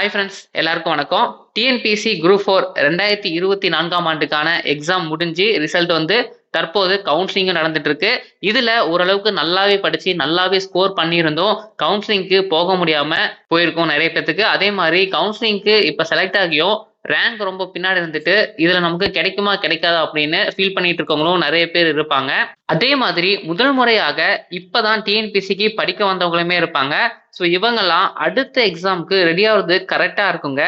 Hi friends எல்லாருக்கும் வணக்கம். TNPSC group four ரெண்டாயிரத்தி இருபத்தி நான்காம் ஆண்டுக்கான எக்ஸாம் முடிஞ்சு ரிசல்ட் வந்து தற்போது கவுன்சிலிங்கும் நடந்துட்டு இருக்கு இதுல ஓரளவுக்கு நல்லாவே படிச்சு நல்லாவே ஸ்கோர் பண்ணியிருந்தோம். கவுன்சிலிங்க்கு போக முடியாம போயிருக்கோம் நிறைய பேத்துக்கு. அதே மாதிரி கவுன்சிலிங்க்கு இப்ப செலக்ட் ஆகியும். ரேங்க் ரொம்ப பின்னாடி இருந்துட்டு இதுல நமக்கு கிடைக்குமா கிடைக்காதா அப்படின்னு ஃபீல் பண்ணிட்டு இருக்கவங்களும் நிறைய பேர் இருப்பாங்க. அதே மாதிரி முதல் முறையாக இப்பதான் டிஎன்பிசிக்கு படிக்க வந்தவங்களுமே இருப்பாங்க. ஸோ இவங்கெல்லாம் அடுத்த எக்ஸாமுக்கு ரெடி ஆகுறது கரெக்டா இருக்குங்க.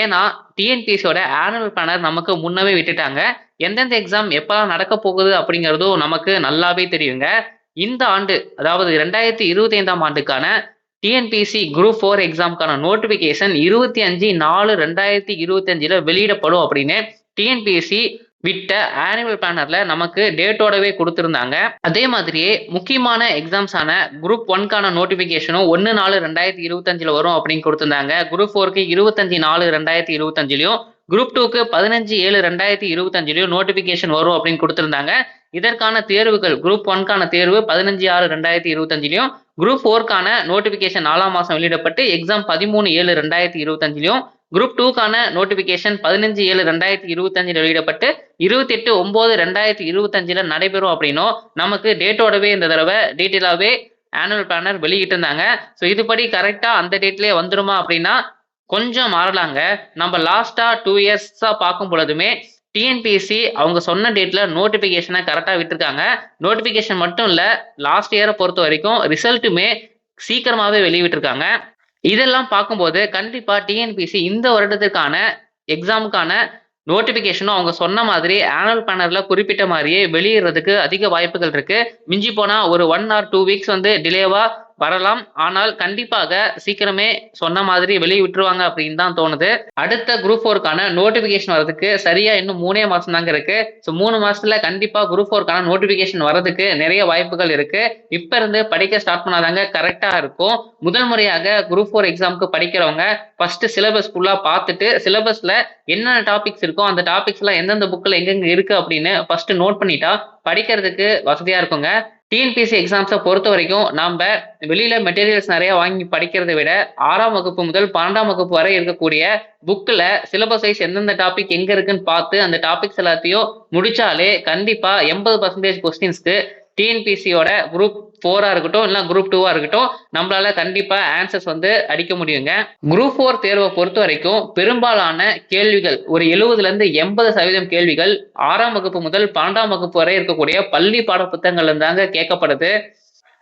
ஏன்னா டிஎன்பிசியோட ஆனுவல் பிளானர் நமக்கு முன்னவே விட்டுட்டாங்க. எந்தெந்த எக்ஸாம் எப்பெல்லாம் நடக்க போகுது அப்படிங்கிறதும் நமக்கு நல்லாவே தெரியுங்க. இந்த ஆண்டு அதாவது ரெண்டாயிரத்தி இருபத்தி ஐந்தாம் ஆண்டுக்கான டிஎன்பிசி குரூப் ஃபோர் எக்ஸாமுக்கான நோட்டிபிகேஷன் இருபத்தி அஞ்சு நாலு ரெண்டாயிரத்தி இருபத்தி அஞ்சுல வெளியிடப்படும் அப்படின்னு டிஎன்பிஎஸ்சி விட்ட ஆனுவல் பிளானர்ல நமக்கு டேட்டோடவே கொடுத்துருந்தாங்க. அதே மாதிரியே முக்கியமான எக்ஸாம்ஸான குரூப் ஒன்கான நோட்டிபிகேஷனும் ஒன்று நாலு ரெண்டாயிரத்தி இருபத்தஞ்சில் வரும் அப்படின்னு கொடுத்துருந்தாங்க. குரூப் ஃபோருக்கு இருபத்தஞ்சு நாலு ரெண்டாயிரத்தி இருபத்தஞ்சிலையும் குரூப் டூக்கு பதினஞ்சு ஏழு ரெண்டாயிரத்தி இருபத்தஞ்சிலையும் நோட்டிபிகேஷன் வரும் அப்படின்னு கொடுத்துருந்தாங்க. இதற்கான தேர்வுகள் குரூப் ஒன்கான தேர்வு பதினஞ்சு ஆறு ரெண்டாயிரத்தி இருபத்தஞ்சிலையும் குரூப் ஃபோர்க்கான நோட்டிபிகேஷன் நாலாம் மாதம் வெளியிடப்பட்டு எக்ஸாம் பதிமூணு ஏழு ரெண்டாயிரத்தி இருபத்தஞ்சிலையும் குரூப் டூக்கான நோட்டிபிகேஷன் பதினஞ்சு ஏழு ரெண்டாயிரத்தி இருபத்தஞ்சில் வெளியிடப்பட்டு இருபத்தி எட்டு ஒன்பது ரெண்டாயிரத்தி இருபத்தஞ்சில் நடைபெறும் அப்படின்னும் நமக்கு டேட்டோடவே இந்த தடவை டீட்டெயிலாகவே ஆனுவல் பிளானர் வெளியிட்டு இருந்தாங்க ஸோ இதுபடி கரெக்டாக அந்த டேட்லேயே வந்துருமா அப்படின்னா கொஞ்சம் மாறலாங்க. நம்ம லாஸ்ட்டாக டூ இயர்ஸாக பார்க்கும் பொழுதுமே டிஎன்பிஎஸ்சி அவங்க சொன்ன டேட்ல நோட்டிபிகேஷனை கரெக்டாக விட்டுருக்காங்க. நோட்டிபிகேஷன் மட்டும் இல்லை லாஸ்ட் இயரை பொறுத்த வரைக்கும் ரிசல்ட்டுமே சீக்கிரமாகவே வெளியிட்டிருக்காங்க. இதெல்லாம் பார்க்கும்போது கண்டிப்பாக டிஎன்பிஎஸ்சி இந்த வருடத்துக்கான எக்ஸாமுக்கான நோட்டிபிகேஷனும் அவங்க சொன்ன மாதிரி ஆனுவல் பேனரில் குறிப்பிட்ட மாதிரியே வெளியிடுறதுக்கு அதிக வாய்ப்புகள் இருக்கு. மிஞ்சி போனால் ஒரு ஒன் ஆர் டூ வீக்ஸ் வந்து டிலேவாக வரலாம். ஆனால் கண்டிப்பாக சீக்கிரமே சொன்ன மாதிரி வெளியே விட்டுருவாங்க அப்படின்னு தான் தோணுது. அடுத்த குரூப் ஃபோருக்கான நோட்டிபிகேஷன் வரதுக்கு சரியா இன்னும் மூணே மாசம் தாங்க இருக்கு. ஸோ மூணு மாசத்துல கண்டிப்பா குரூப் ஃபோருக்கான நோட்டிபிகேஷன் வரதுக்கு நிறைய வாய்ப்புகள் இருக்கு. இப்ப இருந்து படிக்க ஸ்டார்ட் பண்ணாதாங்க கரெக்டா இருக்கும். முதல் முறையாக குரூப் ஃபோர் எக்ஸாமுக்கு படிக்கிறவங்க ஃபர்ஸ்ட் சிலபஸ் ஃபுல்லா பார்த்துட்டு சிலபஸ்ல என்னென்ன டாபிக்ஸ் இருக்கோ அந்த டாபிக்ஸ்ல எந்தெந்த புக்கில் எங்கெங்க இருக்கு அப்படின்னு ஃபர்ஸ்ட் நோட் பண்ணிட்டா படிக்கிறதுக்கு வசதியா இருக்குங்க. டிஎன்பிஎஸ்சி எக்ஸாம்ஸை பொறுத்த வரைக்கும் நம்ம வெளியில மெட்டீரியல்ஸ் நிறைய வாங்கி படிக்கிறதை விட ஆறாம் வகுப்பு முதல் பன்னெண்டாம் வகுப்பு வரை இருக்கக்கூடிய புக்கில் சிலபஸ் வைஸ் எந்தெந்த டாபிக் எங்க இருக்குன்னு பார்த்து அந்த டாபிக்ஸ் எல்லாத்தையும் முடிச்சாலே கண்டிப்பா எண்பது பர்சன்டேஜ் கொஸ்டின்ஸ்க்கு டிஎன்பிசியோட குரூப் ஃபோராக இருக்கட்டும் இல்லை குரூப் டூவா இருக்கட்டும் நம்மளால கண்டிப்பா ஆன்சர்ஸ் வந்து அடிக்க முடியுங்க. குரூப் ஃபோர் தேர்வை பொறுத்த வரைக்கும் பெரும்பாலான கேள்விகள் ஒரு எழுபதுல இருந்து எண்பது சதவீதம் கேள்விகள் ஆறாம் வகுப்பு முதல் பன்னெண்டாம் வகுப்பு வரை இருக்கக்கூடிய பள்ளி பாட புத்தகங்கள்ல இருந்தாங்க கேட்கப்படுது.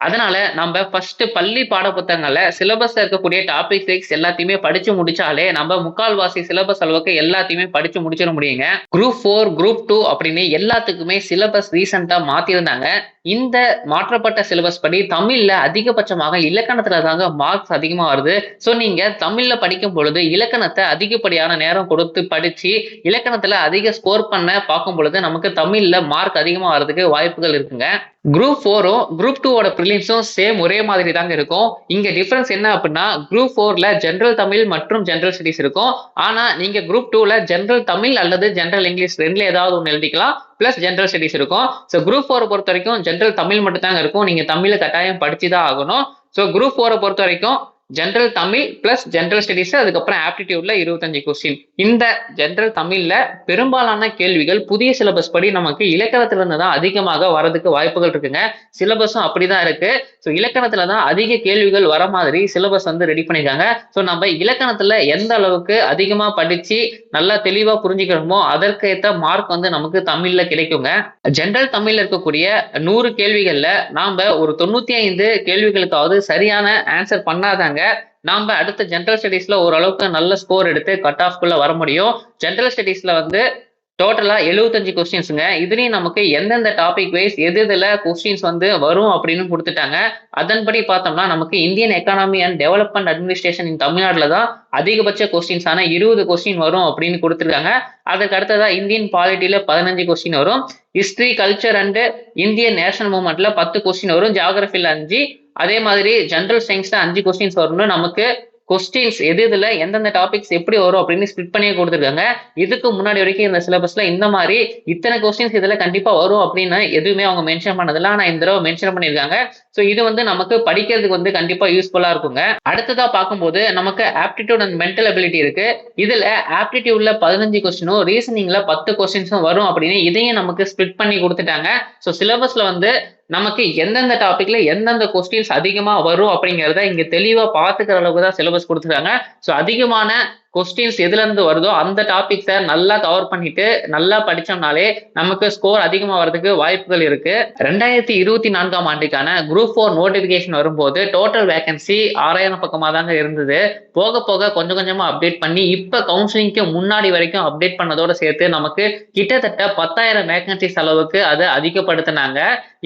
அதனால நம்ம ஃபர்ஸ்ட் பள்ளி பாட புத்தகங்கள்ல சிலபஸ்ல இருக்கக்கூடிய டாபிக் சிக்ஸ் எல்லாத்தையுமே படிச்சு முடிச்சாலே நம்ம முக்கால்வாசி சிலபஸ் அளவுக்கு எல்லாத்தையுமே படிச்சு முடிச்சிட முடியுங்க. குரூப் ஃபோர் குரூப் டூ அப்படின்னு எல்லாத்துக்குமே சிலபஸ் ரீசெண்டா மாத்திருந்தாங்க. இந்த மாற்றப்பட்ட சிலபஸ் படி தமிழ்ல அதிகபட்சமாக இலக்கணத்துல தாங்க மார்க்ஸ் அதிகமா வருது. ஸோ நீங்க தமிழ்ல படிக்கும் பொழுது இலக்கணத்தை அதிகப்படியான நேரம் கொடுத்து படிச்சு இலக்கணத்துல அதிக ஸ்கோர் பண்ண பார்க்கும் பொழுது நமக்கு தமிழ்ல மார்க் அதிகமா வர்றதுக்கு வாய்ப்புகள் இருக்குங்க. குரூப் ஃபோரும் குரூப் டூவோட ப்ரிலிம்ஸும் சேம் ஒரே மாதிரி தாங்க இருக்கும். இங்க டிஃபரன்ஸ் என்ன அப்படின்னா குரூப் ஃபோர்ல ஜென்ரல் தமிழ் மற்றும் ஜென்ரல் ஸ்டடிஸ் இருக்கும். ஆனா நீங்க குரூப் டூல ஜென்ரல் தமிழ் அல்லது ஜென்ரல் இங்கிலீஷ் ரெண்டுல ஏதாவது ஒன்று எழுதிக்கலாம் பிளஸ் ஜென்ரல் ஸ்டடிஸ் இருக்கும். ஸோ குரூப் ஃபோரை பொறுத்த வரைக்கும் ஜென்ரல் தமிழ் மட்டும் தாங்க இருக்கும். நீங்க தமிழை கட்டாயம் படிச்சு தான் ஆகணும். ஸோ குரூப் ஃபோரை பொறுத்த வரைக்கும் general Tamil plus general studies அதுக்கப்புறம் ஆப்டிடியூட்ல இருபத்தஞ்சு கொஸ்டின் இந்த ஜென்ரல் தமிழ்ல பெரும்பாலான கேள்விகள் புதிய சிலபஸ் படி நமக்கு இலக்கணத்துல இருந்து தான் அதிகமாக வரதுக்கு வாய்ப்புகள் இருக்குங்க. சிலபஸும் அப்படிதான் இருக்கு. ஸோ இலக்கணத்துல தான் அதிக கேள்விகள் வர மாதிரி சிலபஸ் வந்து ரெடி பண்ணிருக்காங்க. ஸோ நம்ம இலக்கணத்துல எந்த அளவுக்கு அதிகமா படிச்சு நல்லா தெளிவா புரிஞ்சுக்கிறோமோ அதற்கேற்ற மார்க் வந்து நமக்கு தமிழ்ல கிடைக்குங்க. ஜென்ரல் தமிழ்ல இருக்கக்கூடிய நூறு கேள்விகள்ல நாம ஒரு தொண்ணூத்தி ஐந்து கேள்விகளுக்காவது சரியான ஆன்சர் பண்ணாதாங்க நாம அடுத்த ஜென்ரல் ஸ்டடீஸ்ல ஓரளவுக்கு நல்ல ஸ்கோர் எடுத்து கட் ஆஃப்குள்ள வர முடியும். ஜென்ரல் ஸ்டடீஸ்ல வந்து டோட்டலாக எழுபத்தஞ்சு கொஸ்டின்ஸுங்க இதுலேயும் நமக்கு எந்தெந்த டாபிக் வைஸ் எது இதில் கொஸ்டின்ஸ் வந்து வரும் அப்படின்னு கொடுத்துட்டாங்க. அதன்படி பார்த்தோம்னா நமக்கு Indian economy and development administration in தமிழ்நாட்டில் தான் அதிகபட்ச கொஸ்டின்ஸான இருபது கொஸ்டின் வரும் அப்படின்னு கொடுத்துருக்காங்க. அதுக்கு அடுத்ததாக இந்தியன் பாலிட்டியில் பதினஞ்சு கொஸ்டின் வரும். History culture and Indian national மூமெண்ட்டில் பத்து கொஸ்டின் வரும். ஜியாகிரஃபியில் அஞ்சு. அதே மாதிரி ஜென்ரல் சயின்ஸில் அஞ்சு கொஸ்டின்ஸ் வரும்னு நமக்கு கொஸ்டின்ஸ் எது இதுல எந்தெந்த டாபிக்ஸ் எப்படி வரும் அப்படின்னு ஸ்பிட் பண்ணி கொடுத்துருக்காங்க. இதுக்கு முன்னாடி வரைக்கும் இந்த சிலபஸ்ல இந்த மாதிரி இத்தனை கொஸ்டின்ஸ் இதுல கண்டிப்பா வரும் அப்படின்னு எதுவுமே அவங்க மென்ஷன் பண்ணதில்ல. ஆனா இந்த தடவை மென்ஷன் பண்ணியிருக்காங்க. ஸோ இது வந்து நமக்கு படிக்கிறதுக்கு வந்து கண்டிப்பா யூஸ்ஃபுல்லா இருக்குங்க. அடுத்ததா பார்க்கும்போது நமக்கு ஆப்டிடியூட் அண்ட் மென்டல் அபிலிட்டி இருக்கு. இதுல ஆப்டிடியூட்ல பதினஞ்சு கொஸ்டினும் ரீசனிங்ல பத்து கொஸ்டின்ஸும் வரும் அப்படின்னு இதையும் நமக்கு ஸ்பிட் பண்ணி கொடுத்துட்டாங்க. ஸோ சிலபஸ்ல வந்து நமக்கு எந்தெந்த டாபிக்ல எந்தெந்த கொஸ்டின்ஸ் அதிகமா வரும் அப்படிங்கறத இங்க தெளிவா பாத்துக்கிற அளவுக்கு தான் சிலபஸ் கொடுத்துருக்காங்க. ஸோ அதிகமான கொஸ்டின்ஸ் எதுல இருந்து வருதோ அந்த டாபிக்ஸை நல்லா கவர் பண்ணிட்டு நல்லா படிச்சோம்னாலே நமக்கு ஸ்கோர் அதிகமா வரதுக்கு வாய்ப்புகள் இருக்கு. ரெண்டாயிரத்தி இருபத்தி நான்காம் ஆண்டுக்கான குரூப் ஃபோர் நோட்டிபிகேஷன் வரும்போது டோட்டல் வேகன்சி ஆறாயிரம் பக்கமா தாங்க இருந்தது. போக போக கொஞ்சம் கொஞ்சமா அப்டேட் பண்ணி இப்ப கவுன்சிலிங்க்கு முன்னாடி வரைக்கும் அப்டேட் பண்ணதோட சேர்த்து நமக்கு கிட்டத்தட்ட பத்தாயிரம் வேகன்சிஸ் அளவுக்கு அதை அதிகப்படுத்தினாங்க.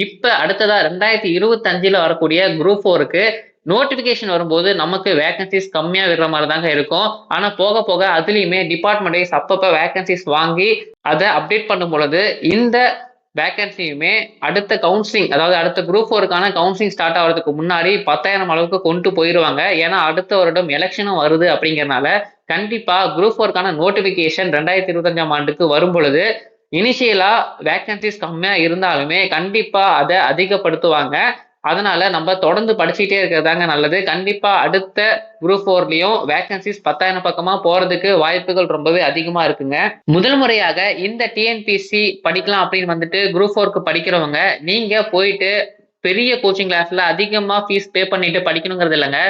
இப்ப அடுத்ததா ரெண்டாயிரத்தி இருபத்தி அஞ்சுல வரக்கூடிய குரூப் ஃபோருக்கு நோட்டிபிகேஷன் வரும்போது நமக்கு வேகன்சிஸ் கம்மியா விடுற மாதிரி தாங்க இருக்கும். ஆனா போக போக அதுலயுமே டிபார்ட்மெண்ட் வைஸ் அப்பப்ப வேகன்சிஸ் வாங்கி அதை அப்டேட் பண்ணும் பொழுது இந்த வேகன்சியுமே அடுத்த கவுன்சிலிங் அதாவது அடுத்த குரூப் ஃபோருக்கான கவுன்சிலிங் ஸ்டார்ட் ஆகிறதுக்கு முன்னாடி பத்தாயிரம் அளவுக்கு கொண்டு போயிடுவாங்க ஏன்னா அடுத்த வருடம் எலெக்ஷனும் வருது அப்படிங்கறனால கண்டிப்பா குரூப் ஃபோருக்கான நோட்டிபிகேஷன் ரெண்டாயிரத்தி இருபத்தஞ்சாம் ஆண்டுக்கு வரும் பொழுது இனிஷியலா வேகன்சிஸ் கம்மியா இருந்தாலுமே கண்டிப்பா அதை அதிகப்படுத்துவாங்க. அதனால நம்ம தொடர்ந்து படிச்சுக்கிட்டே இருக்கிறதாங்க நல்லது. கண்டிப்பா அடுத்த குரூப் ஃபோர்லயும் வேகன்சிஸ் பத்தாயிரம் பக்கமா போறதுக்கு வாய்ப்புகள் ரொம்பவே அதிகமா இருக்குங்க. முதல் முறையாக இந்த டிஎன்பிசி படிக்கலாம் அப்படின்னு வந்துட்டு குரூப் ஃபோருக்கு படிக்கிறவங்க நீங்க போயிட்டு பெரிய கோச்சிங் கிளாஸ்ல அதிகமா ஃபீஸ் பே பண்ணிட்டு படிக்கணுங்கிறது இல்லைங்க.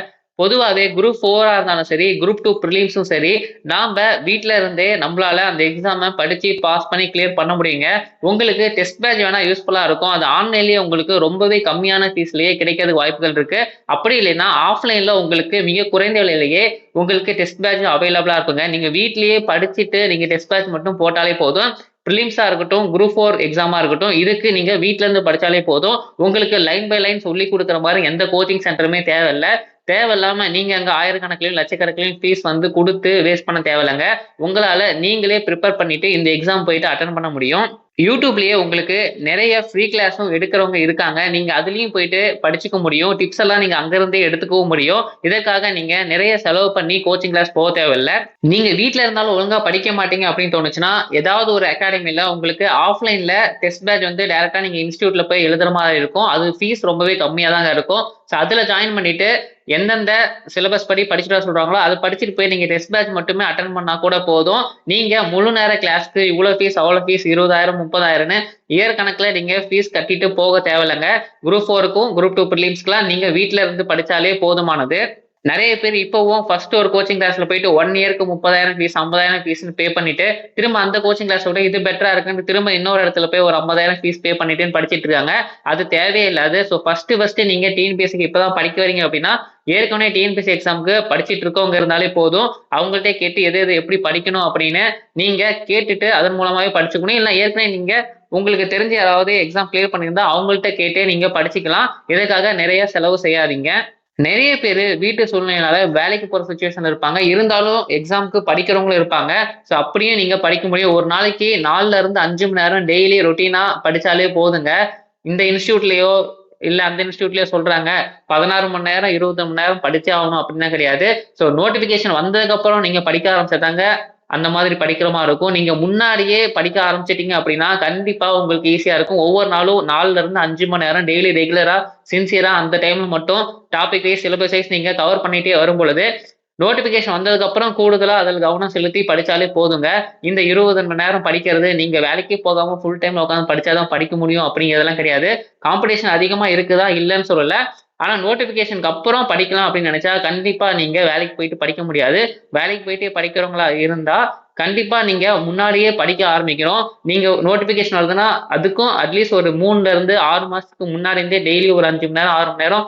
பொதுவாகவே குரூப் ஃபோராக இருந்தாலும் சரி குரூப் டூ ப்ரிலிம்ஸும் சரி நாம் வீட்டில் இருந்தே நம்மளால அந்த எக்ஸாமை படித்து பாஸ் பண்ணி கிளியர் பண்ண முடியுங்க. உங்களுக்கு டெஸ்ட் பேட்ச் வேணால் யூஸ்ஃபுல்லாக இருக்கும். அது ஆன்லைன்லேயே உங்களுக்கு ரொம்பவே கம்மியான ஃபீஸ்லேயே கிடைக்கிறதுக்கு வாய்ப்புகள் இருக்குது அப்படி இல்லைன்னா ஆஃப்லைனில் உங்களுக்கு மிக குறைந்த விலையிலேயே உங்களுக்கு டெஸ்ட் பேட்ச் அவைலபிளாக இருக்குங்க. நீங்கள் வீட்லேயே படிச்சுட்டு நீங்கள் டெஸ்ட் பேட்ச் மட்டும் போட்டாலே போதும். ப்ரிலிம்ஸாக இருக்கட்டும் குரூப் ஃபோர் எக்ஸாமாக இருக்கட்டும் இதுக்கு நீங்கள் வீட்டிலேருந்து படித்தாலே போதும். உங்களுக்கு லைன் பை லைன் சொல்லி கொடுக்குற மாதிரி எந்த கோச்சிங் சென்டருமே தேவையில்லை. தேவையில்லாம நீங்க அங்க ஆயிரக்கணக்கிலையும் லட்சக்கணக்கிலையும் ஃபீஸ் வந்து கொடுத்து வேஸ்ட் பண்ண தேவையில்லைங்க. உங்களால நீங்களே ப்ரிப்பேர் பண்ணிட்டு இந்த எக்ஸாம் போயிட்டு அட்டன் பண்ண முடியும். யூடியூப்லயே உங்களுக்கு நிறைய ஃப்ரீ கிளாஸும் எடுக்கிறவங்க இருக்காங்க. நீங்க அதுலயும் போயிட்டு படிச்சுக்க முடியும். டிப்ஸ் எல்லாம் நீங்க அங்கிருந்தே எடுத்துக்கவும் முடியும். இதற்காக நீங்க நிறைய செலவு பண்ணி கோச்சிங் கிளாஸ் போக தேவையில்லை. நீங்க வீட்டுல இருந்தாலும் ஒழுங்கா படிக்க மாட்டீங்க அப்படின்னு தோணுச்சுன்னா ஏதாவது ஒரு அகாடமில உங்களுக்கு ஆஃப்லைன்ல டெஸ்ட் பேட்ச் வந்து டைரக்டா நீங்க இன்ஸ்டியூட்ல போய் எழுதுற மாதிரி இருக்கும். அது ஃபீஸ் ரொம்பவே கம்மியா தாங்க இருக்கும். ஸோ அதுல ஜாயின் பண்ணிட்டு எந்தெந்த சிலபஸ் படி படிச்சுட்டு சொல்றாங்களோ அதை படிச்சுட்டு போய் நீங்க டெஸ்ட் பேட்ச் மட்டுமே அட்டன் பண்ணா கூட போதும். நீங்க முழு நேர கிளாஸ்க்கு இவ்வளவு ஃபீஸ் அவ்வளவு ஃபீஸ் இருபதாயிரம் முப்பதாயிரம்னு இயர் கணக்குல நீங்க ஃபீஸ் கட்டிட்டு போக தேவையில்லைங்க. குரூப் ஃபோருக்கும் குரூப் டூ ப்ரிலிம்ஸ்க்குலாம் நீங்க வீட்டுல இருந்து படிச்சாலே போதுமானது. நிறைய பேர் இப்போவும் ஃபர்ஸ்ட் ஒரு கோச்சிங் கிளாஸ்ல போயிட்டு ஒன் இயருக்கு முப்பதாயிரம் ஃபீஸ் ஐம்பதாயிரம் ஃபீஸ்னு பே பண்ணிட்டு திரும்ப அந்த கோச்சிங் கிளாஸ் விட இது பெட்டரா இருக்குன்னு திரும்ப இன்னொரு இடத்துல போய் ஒரு ஐம்பதாயிரம் ஃபீஸ் பே பண்ணிட்டுன்னு படிச்சிட்டு இருக்காங்க. அது தேவையே இல்லாது ஸோ ஃபர்ஸ்ட் ஃபர்ஸ்ட் நீங்க டிஎன்பிஎஸ்சிக்கு இப்பதான் படிக்க வரீங்க அப்படின்னா ஏற்கனவே டிஎன்பிஎஸ்சி எக்ஸாமுக்கு படிச்சிட்டு இருக்கவங்க இருந்தாலே போதும். அவங்கள்ட்ட கேட்டு எது எது எப்படி படிக்கணும் அப்படின்னு நீங்க கேட்டுட்டு அதன் மூலமாவே படிச்சுக்கணும். இல்லை ஏற்கனவே நீங்க உங்களுக்கு தெரிஞ்ச யாராவது எக்ஸாம் கிளியர் பண்ணியிருந்தா அவங்கள்ட்ட கேட்டே நீங்க படிச்சுக்கலாம். இதுக்காக நிறைய செலவு செய்யாதீங்க. நிறைய பேர் வீட்டு சூழ்நிலையினால வேலைக்கு போற சுச்சுவேஷன் இருப்பாங்க. இருந்தாலும் எக்ஸாமுக்கு படிக்கிறவங்களும் இருப்பாங்க. ஸோ அப்படியே நீங்க படிக்க முடியும் ஒரு நாளைக்கு நாலுல இருந்து அஞ்சு மணி நேரம் டெய்லி ரொட்டீனா படிச்சாலே போதுங்க. இந்த இன்ஸ்டியூட்லயோ இல்ல அந்த இன்ஸ்டியூட்லயே சொல்றாங்க பதினாறு மணி நேரம் இருபது மணி நேரம் படிச்சே ஆகணும் அப்படின்னா கிடையாது. ஸோ நோட்டிபிகேஷன் வந்ததுக்கு அப்புறம் நீங்க படிக்க ஆரம்பிச்சிட்டாங்க அந்த மாதிரி படிக்கிற மாதிரி இருக்கும். நீங்க முன்னாடியே படிக்க ஆரம்பிச்சிட்டீங்க அப்படின்னா கண்டிப்பா உங்களுக்கு ஈஸியா இருக்கும். ஒவ்வொரு நாளும் நாலுல இருந்து அஞ்சு மணி நேரம் டெய்லி ரெகுலரா சின்சியரா அந்த டைம்ல மட்டும் டாபிக் வைஸ் சிலபஸ் வைஸ் நீங்க கவர் பண்ணிட்டே வரும் பொழுது நோட்டிபிகேஷன் வந்ததுக்கு அப்புறம் கூடுதலா அதில் கவனம் செலுத்தி படிச்சாலே போதுங்க. இந்த இருபது மணி நேரம் படிக்கிறது நீங்க வேலைக்கே போகாம ஃபுல் டைம்ல உட்காந்து படிச்சாதான் படிக்க முடியும் அப்படிங்கிறதெல்லாம் கிடையாது. காம்படிஷன் அதிகமா இருக்குதா இல்லைன்னு சொல்லல. ஆனால் நோட்டிஃபிகேஷனுக்கு அப்புறம் படிக்கலாம் அப்படின்னு நினச்சா கண்டிப்பாக நீங்கள் வேலைக்கு போயிட்டு படிக்க முடியாது. வேலைக்கு போயிட்டு படிக்கிறவங்களா இருந்தால் கண்டிப்பாக நீங்கள் முன்னாடியே படிக்க ஆரம்பிக்கிறோம் நீங்கள் நோட்டிஃபிகேஷன் வருதுன்னா அதுக்கும் அட்லீஸ்ட் ஒரு மூணுலேருந்து ஆறு மாதத்துக்கு முன்னாடி இருந்தே டெய்லி ஒரு அஞ்சு மணி நேரம் ஆறு மணி நேரம்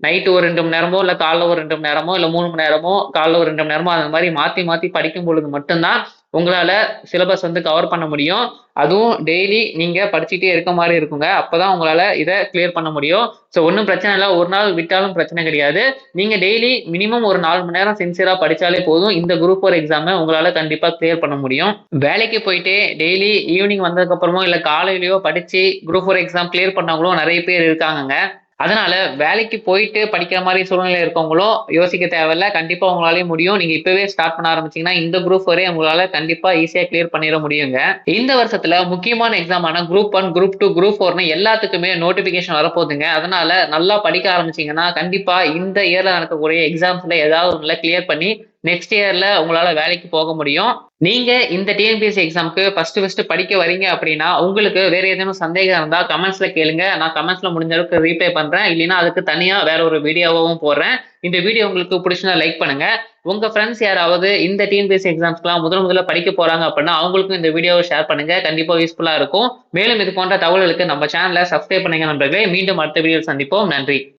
நைட்டு ஒரு ரெண்டு மணி நேரமோ இல்லை காலைல ஒரு ரெண்டு மணி நேரமோ இல்லை மூணு மணி நேரமோ காலைல ஒரு ரெண்டு மணி நேரமோ அந்த மாதிரி மாற்றி மாற்றி படிக்கும் பொழுது மட்டும்தான் உங்களால் சிலபஸ் வந்து கவர் பண்ண முடியும். அதுவும் டெய்லி நீங்கள் படிச்சுட்டே இருக்க மாதிரி இருக்குங்க. அப்போ தான் உங்களால் இதை கிளியர் பண்ண முடியும். ஸோ ஒன்றும் பிரச்சனை இல்லை. ஒரு நாள் விட்டாலும் பிரச்சனை கிடையாது. நீங்கள் டெய்லி மினிமம் ஒரு நாலு மணி நேரம் சின்சியராக படித்தாலே போதும். இந்த குரூப் ஃபோர் எக்ஸாமை உங்களால் கண்டிப்பாக கிளியர் பண்ண முடியும். வேலைக்கு போயிட்டு டெய்லி ஈவினிங் வந்ததுக்கப்புறமோ இல்லை காலையிலையோ படித்து குரூப் ஃபோர் எக்ஸாம் கிளியர் பண்ணவங்களும் நிறைய பேர் இருக்காங்கங்க. அதனால வேலைக்கு போயிட்டு படிக்கிற மாதிரி சூழ்நிலை இருக்கவங்களும் யோசிக்க தேவையில்ல. கண்டிப்பா உங்களாலேயும் முடியும். நீங்க இப்பவே ஸ்டார்ட் பண்ண ஆரம்பிச்சீங்கன்னா இந்த குரூப் வரை உங்களால கண்டிப்பா ஈஸியா கிளியர் பண்ணிட முடியுங்க. இந்த வருஷத்துல முக்கியமான எக்ஸாமான group one group two group ஃபோர்னு எல்லாத்துக்குமே நோட்டிபிகேஷன் வரப்போகுதுங்க. அதனால நல்லா படிக்க ஆரம்பிச்சீங்கன்னா கண்டிப்பா இந்த இயர்ல நடக்கக்கூடிய எக்ஸாம்ஸ்ல ஏதாவது ஒன்றுல கிளியர் பண்ணி நெக்ஸ்ட் இயர்ல உங்களால வேலைக்கு போக முடியும். நீங்க இந்த டிஎன்பிஎஸ்சி எக்ஸாம்க்கு ஃபர்ஸ்ட் ஃபர்ஸ்ட் படிக்க வரீங்க அப்படின்னா உங்களுக்கு வேற ஏதேனும் சந்தேகம் இருந்தா கமெண்ட்ஸ்ல கேளுங்க. நான் கமெண்ட்ஸ்ல முடிஞ்ச அளவுக்கு ரீப்ளை பண்றேன். இல்லைன்னா அதுக்கு தனியா வேற ஒரு வீடியோவும் போடுறேன். இந்த வீடியோ உங்களுக்கு பிடிச்சிருந்தா லைக் பண்ணுங்க. உங்க ஃப்ரெண்ட்ஸ் யாராவது இந்த டிஎன்பிஎஸ்சி எக்ஸாம்ஸ்க்குலாம் முதல் முதல்ல படிக்க போறாங்க அப்படின்னா அவங்களுக்கும் இந்த வீடியோவை ஷேர் பண்ணுங்க. கண்டிப்பா யூஸ்ஃபுல்லா இருக்கும். மேலும் இது போன்ற தகவல்களுக்கு நம்ம சேனலை சப்ஸ்கிரைப் பண்ணுங்க நண்பர்களே. மீண்டும் அடுத்த வீடியோ சந்திப்போம். நன்றி.